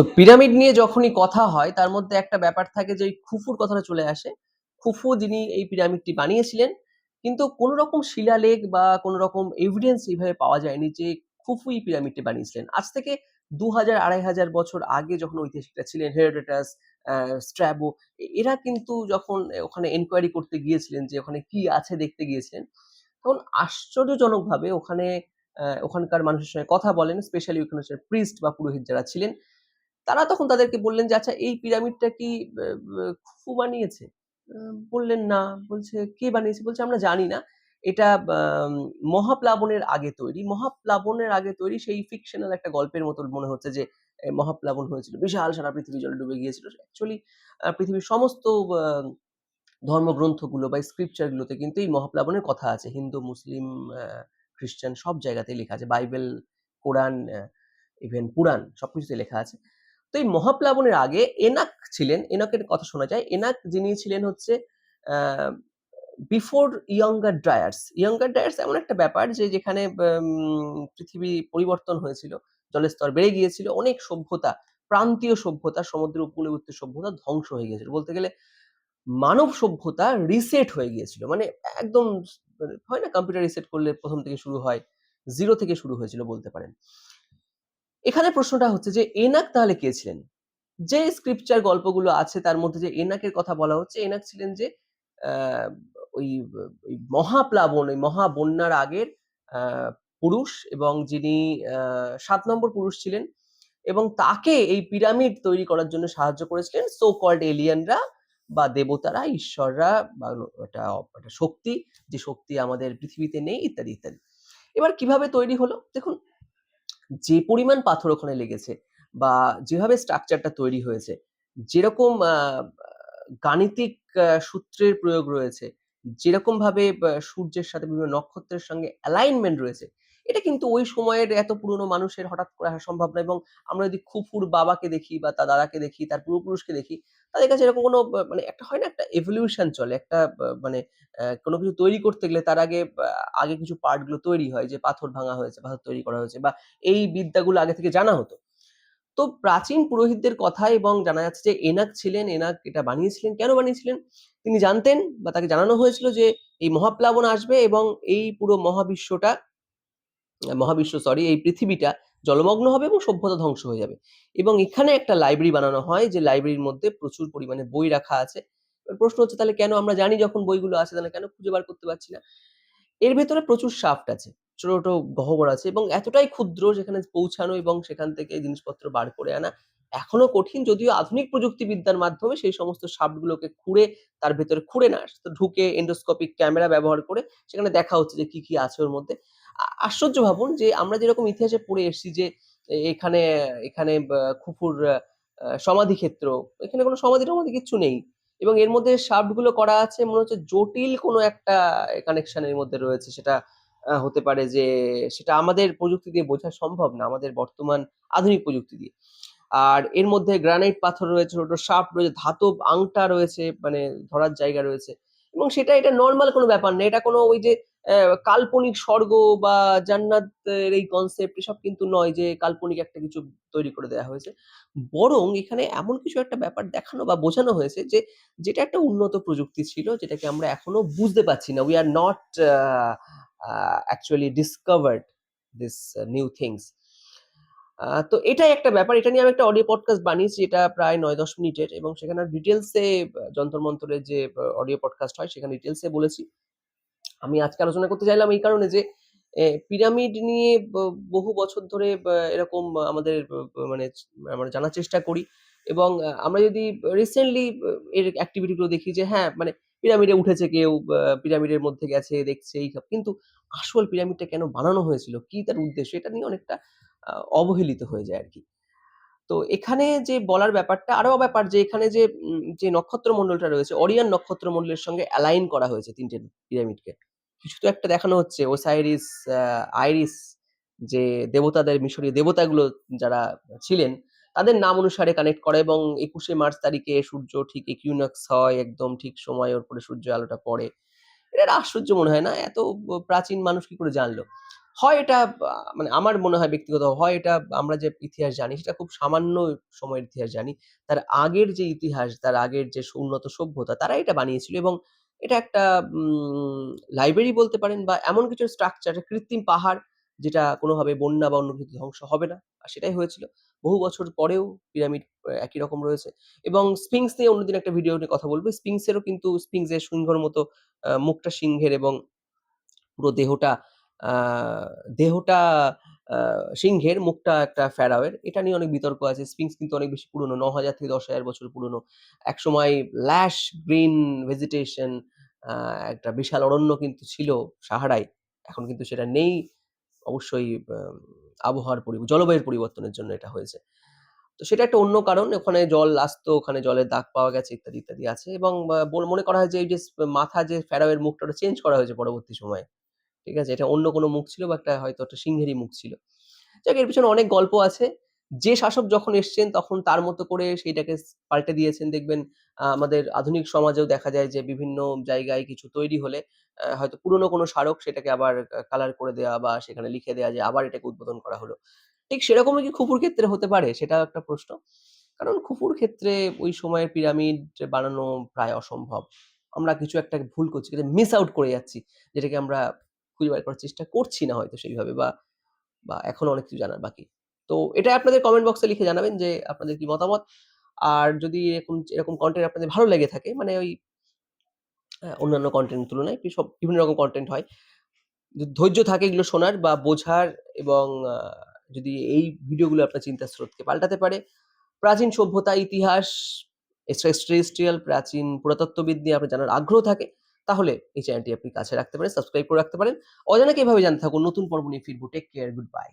তো পিরামিড নিয়ে যখনই কথা হয়, তার মধ্যে একটা ব্যাপার থাকে যে ওই খুফুর কথাটা চলে আসে। খুফু যিনি এই পিরামিডটি বানিয়েছিলেন, কিন্তু কোনো রকম শিলালেখ বা কোনো রকম এভিডেন্স এইভাবে পাওয়া যায়নি যে খুফুই পিরামিডটি বানিয়েছিলেন। আজ থেকে দু হাজার আড়াই হাজার বছর আগে যখন ঐতিহাসিকরা ছিলেন হেরোডেটাস স্ট্র্যাবো এরা কিন্তু যখন ওখানে এনকোয়ারি করতে গিয়েছিলেন যে ওখানে কি আছে দেখতে গিয়েছিলেন, তখন আশ্চর্যজনকভাবে ওখানে ওখানকার মানুষের সঙ্গে কথা বলেন স্পেশালি ওখানে প্রিস্ট বা পুরোহিত যারা ছিলেন তারা তখন তাদেরকে বললেন যে আচ্ছা এই পিরামিডটা কি খুফু বানিয়েছে? বললেন, না। বলছে, কে বানিয়েছে? বলছে, আমরা জানি না। এটা মহাপ্লাবনের আগে তৈরি। মহাপ্লাবনের আগে তৈরি সেই ফিকশনাল একটা গল্পের মতো মনে হচ্ছে যে মহাপ্লাবন হয়েছিল। বিশাল সারা পৃথিবী জলে ডুবে গিয়েছিল। অ্যাকচুয়ালি পৃথিবীর সমস্ত ধর্মগ্রন্থগুলো বা স্ক্রিপচারগুলোতে কিন্তু এই মহাপ্লাবনের কথা আছে। হিন্দু, মুসলিম খ্রিস্টান সব জায়গাতেই লেখা আছে। বাইবেল, কোরআন ইভেন পুরাণ সবকিছুতে লেখা আছে। তো এই মহাপ্লাবনের আগে এনাক ছিলেন, এনাকের কথা শোনা যায়। এনাক যিনি ছিলেন হচ্ছে before Younger Dryas. Younger Dryas এমন একটা ব্যাপার যে যেখানে পৃথিবী পরিবর্তন হয়েছিল, জলের স্তর বেড়ে গিয়েছিল, অনেক সভ্যতা, প্রান্তীয় সভ্যতা সমুদ্র উপকূলবর্তী সভ্যতা ধ্বংস হয়ে গিয়েছিল। বলতে গেলে মানব সভ্যতা রিসেট হয়ে গিয়েছিল। মানে একদম মানে হয় না কম্পিউটার রিসেট করলে প্রথম থেকে শুরু হয় জিরো থেকে শুরু হয়েছিল বলতে পারেন। এখানে প্রশ্নটা হচ্ছে যে, এনাক তাহলে কে ছিলেন? যে স্ক্রিপচার গল্পগুলো আছে তার মধ্যে যে এনাকের কথা বলা হচ্ছে, এনাক ছিলেন যে ওই মহাপ্লাবন, ওই মহাবন্যার আগের পুরুষ এবং যিনি সাত নম্বর পুরুষ ছিলেন এবং তাকে এই পিরামিড তৈরি করার জন্য সাহায্য করেছিলেন সো কল্ড এলিয়ানরা বা দেবতারা, ঈশ্বররা বা একটা একটা শক্তি, যে শক্তি আমাদের পৃথিবীতে নেই, ইত্যাদি ইত্যাদি। এবার কীভাবে তৈরি হলো? দেখুন যে পরিমাণ পাথর ওখানে লেগেছে বা যেভাবে স্ট্রাকচারটা তৈরি হয়েছে, যেরকম গাণিতিক সূত্রের প্রয়োগ রয়েছে, যেরকম ভাবে সূর্যের সাথে বিভিন্ন নক্ষত্রের সঙ্গে অ্যালাইনমেন্ট রয়েছে, এটা কিন্তু ওই সময়ের এত পুরনো মানুষের হঠাৎ করে সম্ভব না এবং আমরা যদি খুফুর বাবাকে দেখি বা তার দাদাকে দেখি, তার পূর্বপুরুষকে দেখি তাদের কাছে এরকম কোনো মানে একটা হয় না, একটা এভলিউশন চলে, একটা মানে কোনো কিছু তৈরি করতে গেলে তার আগে আগে কিছু পার্টগুলো তৈরি হয়, যে পাথর ভাঙা হয়েছে, পাথর তৈরি করা হয়েছে, বা এই বিদ্যাগুলো আগে থেকে জানা হতো। তো প্রাচীন পুরোহিতদের কথা এবং জানা যাচ্ছে যে এনাক ছিলেন, এনাক এটা বানিয়েছিলেন, কেন বানিয়েছিলেন? তিনি জানতেন বা তাকে জানানো হয়েছিল যে এই মহাপ্লাবন আসবে এবং এই পুরো মহাবিশ্বটা, মহাবিশ্ব সরি এই পৃথিবীটা জলমগ্ন হবে এবং সভ্যতা ধ্বংস হয়ে যাবে। এবং এখানে একটা লাইব্রেরি বানানো হয়, যে লাইব্রেরির মধ্যে প্রচুর পরিমাণে বই রাখা আছে। প্রশ্ন হচ্ছে, তাহলে কেন আমরা জানি যখন বইগুলো আছে, তাহলে কেন খুঁজে বার করতে পারছি না? এর ভেতরে প্রচুর শাফট আছে ছোট ছোট গহ্বর আছে এবং এতটাই ক্ষুদ্র সেখানে পৌঁছানো এবং সেখান থেকে জিনিসপত্র বার করে আনা এখনও কঠিন, যদিও আধুনিক প্রযুক্তিবিদ্যার মাধ্যমে সেই সমস্ত শাফটগুলোকে খুঁড়ে তার ভেতরে খুঁড়ে না, ঢুকে এন্ডোস্কোপিক ক্যামেরা ব্যবহার করে সেখানে দেখা হচ্ছে যে কি কি আছে ওর মধ্যে। আশ্চর্য ভাবুন যে আমরা যেরকম ইতিহাসে পড়ে এসেছি যে এখানে এখানে খুফুর সমাধি ক্ষেত্র, এখানে কোনো সমাধি টমাধি কিচ্ছু নেই। এবং এর মধ্যে গুলো করা আছে, মনে হচ্ছে জটিল কোনো একটা কানেকশন এর মধ্যে রয়েছে সেটা হতে পারে যে সেটা আমাদের প্রযুক্তি দিয়ে বোঝা সম্ভব না, আমাদের বর্তমান আধুনিক প্রযুক্তি দিয়ে। আর এর মধ্যে গ্রানাইট পাথর রয়েছে, ছোট শাফট রয়েছে, ধাতব আংটা রয়েছে মানে ধরার জায়গা রয়েছে। এবং সেটা এটা নর্মাল কোনো ব্যাপার না, এটা কোনো ওই যে কাল্পনিক স্বর্গ বা জান্নাতের এই কনসেপ্ট এসব কিন্তু নয় যে কাল্পনিক একটা কিছু তৈরি করে দেওয়া হয়েছে। বরং এখানে এমন কিছু একটা ব্যাপার দেখানো বা বোঝানো হয়েছে যে, যেটা একটা উন্নত প্রযুক্তি ছিল, যেটাকে আমরা এখনও বুঝতে পারছি না। We are not actually discovered this new things তো এটাই একটা ব্যাপার। এটা নিয়ে আমি একটা অডিও পডকাস্ট বানিয়েছি এটা প্রায় নয় দশ মিনিটের এবং সেখানে ডিটেলসে যন্তর মন্তরের যে অডিও পডকাস্ট হয়, সেখানে ডিটেলসে বলেছি। আমি আজকে আলোচনা করতে চাইলাম এই কারণে যে পিরামিড নিয়ে বহু বছর ধরে এরকম আমাদের মানে আমরা জানার চেষ্টা করি এবং আমরা যদি রিসেন্টলি এর অ্যাক্টিভিটি গুলো দেখি যে হ্যাঁ মানে পিরামিডে উঠেছে কেউ পিরামিডের মধ্যে গেছে, দেখছে এইসব কিন্তু আসল পিরামিডটা কেন বানানো হয়েছিল? কি তার উদ্দেশ্য? এটা নিয়ে অনেকটা অবহেলিত হয়ে যায় আর কি তো এখানে যে বলার ব্যাপারটা আরও ব্যাপার যে, এখানে যে যে নক্ষত্র মন্ডলটা রয়েছে, অরিয়ান নক্ষত্র মন্ডলের সঙ্গে অ্যালাইন করা হয়েছে তিনটে পিরামিডকে। কিছু তো একটা দেখানো হচ্ছে ওসাইরিস আইরিস যে দেবতাদের মিশরীয় দেবতাগুলো যারা ছিলেন তাদের নাম অনুসারে কানেক্ট করে এবং একুশে মার্চ তারিখে সূর্য ঠিক ইকুইনক্স হয় একদম ঠিক সময়ের উপরে সূর্য আলোটা পড়ে এটা আশ্চর্য মনে হয় না এত প্রাচীন মানুষ কি করে জানলো হয় এটা মানে আমার মনে হয় ব্যক্তিগত হয় এটা আমরা যে ইতিহাস জানি সেটা খুব সামান্য সময়ের ইতিহাস জানি। তার আগের যে ইতিহাস, তার আগের যে উন্নত সভ্যতা তারা এটা বানিয়েছিল এবং এটা একটা লাইব্রেরি বলতে পারেন বা এমন কিছু স্ট্রাকচার কৃত্রিম পাহাড় যেটা কোনোভাবে বন্যা বা অন্য কিছুতে ধ্বংস হবে না। আর সেটাই হয়েছিল। বহু বছর পরেও পিরামিড একই রকম রয়েছে এবং স্পিংস নিয়ে অন্যদিন একটা ভিডিও নিয়ে কথা বলব স্ফিংস এরও কিন্তু স্ফিংস এর সিংহের মতো মুখটা সিংহের এবং পুরো দেহটা দেহটা সিংহের, মুখটা একটা ফেরাওয়ের। এটা নিয়ে অনেক বিতর্ক আছে। স্ফিংস কিন্তু অনেক বেশি পুরনো। ন হাজার থেকে ১০,০০০ বছর পুরনো। একসময় green vegetation আ একটা বিশাল অরণ্য কিন্তু ছিল সাহারায়। এখন কিন্তু সেটা নেই। অবশ্যই আবহাওয়ার পরি জলবায়ুর পরিবর্তনের জন্য এটা হয়েছে। তো সেটা একটা অন্য কারণ। ওখানে জল আসতো, ওখানে জলের দাগ পাওয়া গেছে ইত্যাদি, ইত্যাদি আছে এবং মনে করা হয় যে এই যে মাথা যে ফেরাওয়ের মুখটা চেঞ্জ করা হয়েছে পরবর্তী সময়ে। ঠিক আছে? এটা অন্য কোনো মুখ ছিল বা একটা হয়তো একটা সিংহেরই মুখ ছিল। যাক এর পিছনে অনেক গল্প আছে। যে শাসক যখন এসছেন তখন তার মতো করে সেইটাকে পাল্টে দিয়েছেন। দেখবেন আমাদের আধুনিক সমাজেও দেখা যায় যে বিভিন্ন জায়গায় কিছু তৈরি হলে হয়তো পুরনো কোনো স্মারক সেটাকে আবার কালার করে দেওয়া বা সেখানে লিখে দেওয়া যে আবার এটাকে উদ্বোধন করা হলো। ঠিক সেরকমই কি খুপুর ক্ষেত্রে হতে পারে? সেটাও একটা প্রশ্ন। কারণ খুপুর ক্ষেত্রে ওই সময়ের পিরামিড বানানো প্রায় অসম্ভব। আমরা কিছু একটা ভুল করছি, মিস আউট করে যাচ্ছি। যেটাকে আমরা খুঁজে বের করার চেষ্টা করছি না হয়তো সেইভাবে বা, বা এখনও অনেক কিছু জানার বাকি। তো এটা আপনাদের কমেন্ট বক্সে লিখে জানাবেন যে আপনাদের কি মতামত? আর যদি এরকম এরকম কন্টেন্ট আপনাদের ভালো লেগে থাকে মানে ওই অন্যান্য কনটেন্ট তুলনায় সব বিভিন্ন রকম কন্টেন্ট হয়। ধৈর্য থাকে এগুলো শোনার বা বোঝার এবং যদি এই ভিডিওগুলো আপনার চিন্তার স্রোতকে পাল্টাতে পারে। প্রাচীন সভ্যতা, ইতিহাস, এক্সট্রাটেরেস্ট্রিয়াল প্রাচীন পুরাতত্ত্ববিদ নিয়ে আপনার জানার আগ্রহ থাকে, তাহলে এই চ্যানেলটি আপনি কাছে রাখতে পারেন, সাবস্ক্রাইব করে রাখতে পারেন। অজানাকে এভাবে জানতে থাকুন। নতুন পর্ব নিয়ে ফিরবো টেক কেয়ার, গুড বাই।